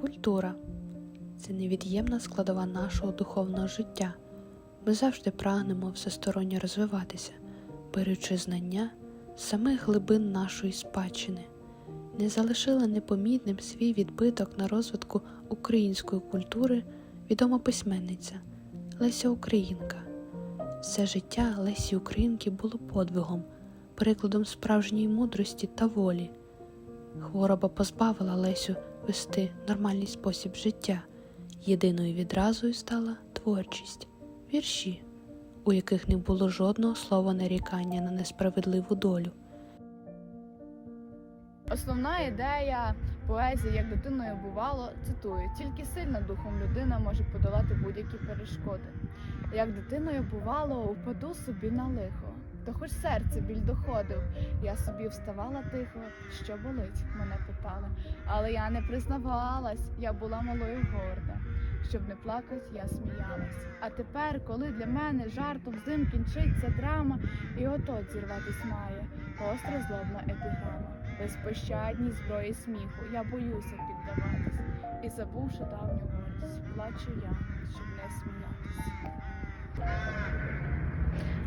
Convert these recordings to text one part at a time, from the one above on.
Культура це невід'ємна складова нашого духовного життя. Ми завжди прагнемо всесторонньо розвиватися, беручи знання самих глибин нашої спадщини. Не залишила непомітним свій відбиток на розвитку української культури відома письменниця Леся Українка. Все життя Лесі Українки було подвигом, прикладом справжньої мудрості та волі. Хвороба позбавила Лесю вести нормальний спосіб життя. Єдиною відразою стала творчість, вірші, у яких не було жодного слова нарікання на несправедливу долю. Основна ідея поезії, як дитиною бувало, цитую: тільки сильна духом людина може подолати будь-які перешкоди. Як дитиною бувало, упаду собі на лихо, то хоч серце біль доходив, я собі вставала тихо, що болить, мене питали. Але я не признавалась, я була малою горда. Щоб не плакать, я сміялась. А тепер, коли для мене жартом зим кінчиться драма, і отот зірватись має, гостра злобна епіграма. Безпощадній зброї сміху, я боюся піддаватись, і забувши давню гордість, плачу я, щоб не сміятись.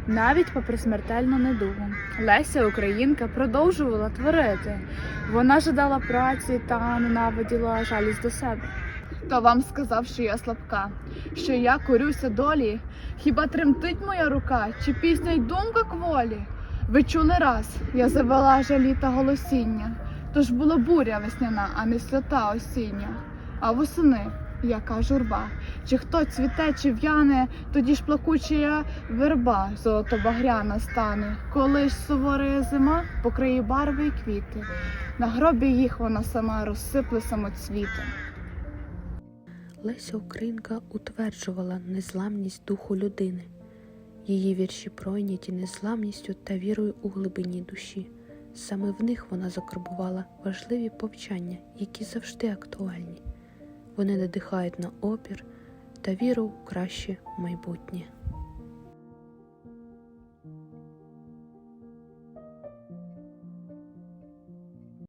Навіть попри смертельну недугу, Леся Українка продовжувала творити. Вона жадала праці та ненавиділа жалість до себе. Хто вам сказав, що я слабка, що я корюся долі? Хіба тремтить моя рука, чи пісня й думка кволі? Ви чули раз, я завела жалі та голосіння, тож була буря весняна, а не сльота осіння. А восени яка журба, чи хто цвіте, чи в'яне, тоді ж плакуча верба золото-багряна стане, коли ж суворая зима покриє барви й квіти, на гробі їх вона сама розсипле самоцвіти. Леся Українка утверджувала незламність духу людини. Її вірші пройняті незламністю та вірою у глибині душі. Саме в них вона закарбувала важливі повчання, які завжди актуальні. Вони надихають на опір та віру в краще майбутнє.